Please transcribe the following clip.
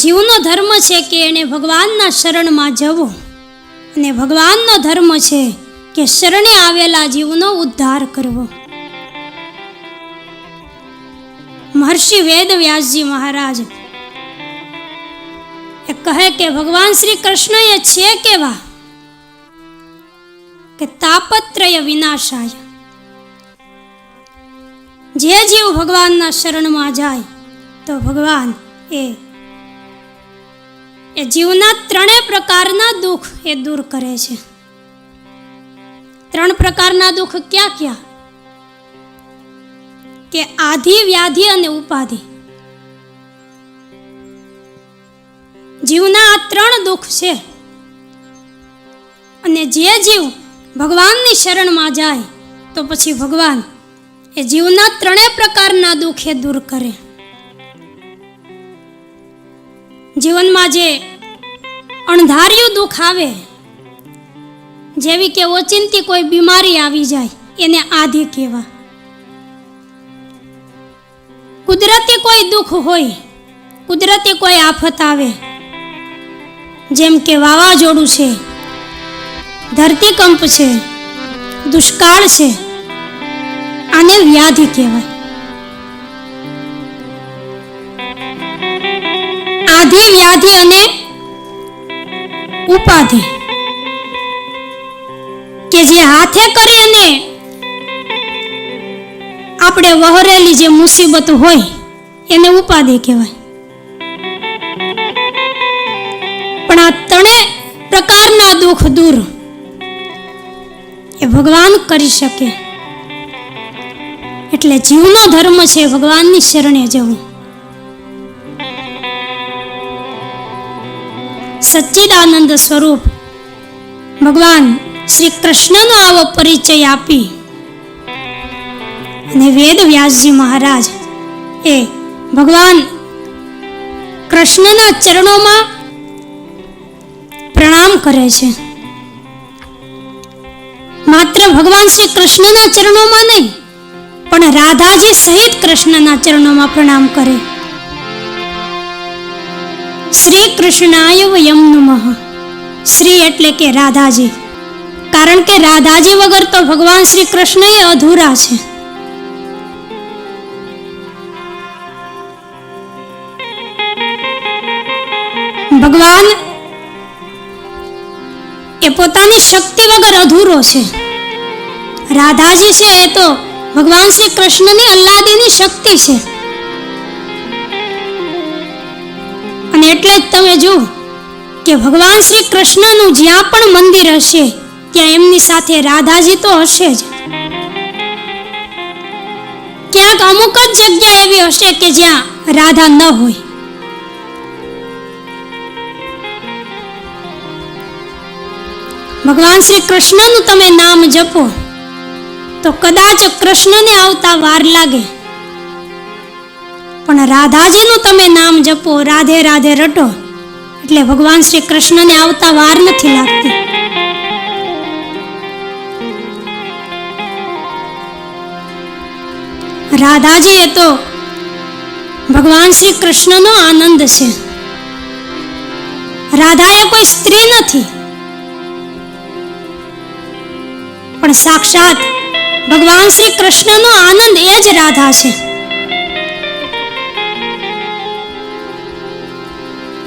જીવનો ધર્મ છે કે એને ભગવાનના શરણમાં જવું? અને ભગવાનનો ધર્મ છે કે શરણે આવેલા જીવનો ઉદ્ધાર કરવો? મહર્ષિ વેદ વ્યાસજી મહારાજ, એ કહે કે ભગવાન શ્રી કૃષ્ણ એ છે કેવા? કે તાપત્રય વિનાશાય. જે જીવ ભગવાનના શરણમાં જાય, તો ભગવાન એ એ જીવના ત્રણેય પ્રકારના દુઃખ એ દૂર કરે છે. ત્રણ પ્રકારના દુઃખ ક્યાં ક્યાં? કે આધિ, વ્યાધિ અને ઉપાધિ. જીવના આ ત્રણ દુઃખ છે. અને જે જીવ ભગવાનની શરણમાં જાય, તો પછી ભગવાન એ જીવના ત્રણેય પ્રકારના દુઃખ એ દૂર કરે. જીવનમાં જે અણધાર્યું દુઃખ આવે, જેવી કે ઓચિંતી કોઈ બીમારી આવી જાય, એને આધિ કહેવા. કુદરતી કોઈ દુઃખ હોય, કુદરતી કોઈ આફત આવે, જેમ કે વાવાઝોડું છે, ધરતીકંપ છે, દુષ્કાળ છે, આને વ્યાધિ કહેવાય. આધિ વ્યાધિ અને ઉપાધિ. કે જે હાથે કરી અને આપણે વહરેલી જે મુસીબત હોય, એને ઉપાધિ કહેવાય. પણ આ ત્રણેય પ્રકારના દુઃખ દૂર એ ભગવાન કરી શકે. એટલે જીવનો ધર્મ છે ભગવાનની શરણે જવું. સચ્ચિદાનંદ સ્વરૂપ ભગવાન શ્રી કૃષ્ણનો આવો પરિચય આપી. અને વેદ વ્યાસજી મહારાજ એ ભગવાન કૃષ્ણના ચરણોમાં પ્રણામ કરે છે. માત્ર ભગવાન શ્રી કૃષ્ણના ચરણોમાં નહીં, પણ રાધાજી સહિત કૃષ્ણના ચરણોમાં પ્રણામ કરે. શ્રી કૃષ્ણાય વયમ નમઃ. શ્રી એટલે કે રાધાજી. કારણ કે રાધાજી વગર તો ભગવાન શ્રી કૃષ્ણ એ અધૂરા છે. ભગવાન એ પોતાની શક્તિ વગર અધૂરો છે. રાધાજી છે એ તો ભગવાન શ્રી કૃષ્ણની અલ્લાદીની શક્તિ છે. અને એટલે જ તમે જુઓ કે ભગવાન શ્રી કૃષ્ણનું જ્યાં પણ મંદિર હશે, ત્યાં એમની સાથે રાધાજી તો હશે જ. ક્યાંક અમુક જ જગ્યા એવી હશે કે જ્યાં રાધા ન હોય. ભગવાન શ્રી કૃષ્ણનું તમે નામ જપો, તો કદાચ કૃષ્ણને આવતા વાર લાગે. પણ રાધાજીનું તમે નામ જપો, રાધે રાધે રટો. એટલે ભગવાન શ્રી કૃષ્ણને આવતા વાર નથી લાગતી. રાધાજી એ તો ભગવાન શ્રી કૃષ્ણનો આનંદ છે. રાધા એ કોઈ સ્ત્રી નથી. પણ સાક્ષાત ભગવાન શ્રી કૃષ્ણનો આનંદ એ જ રાધા છે.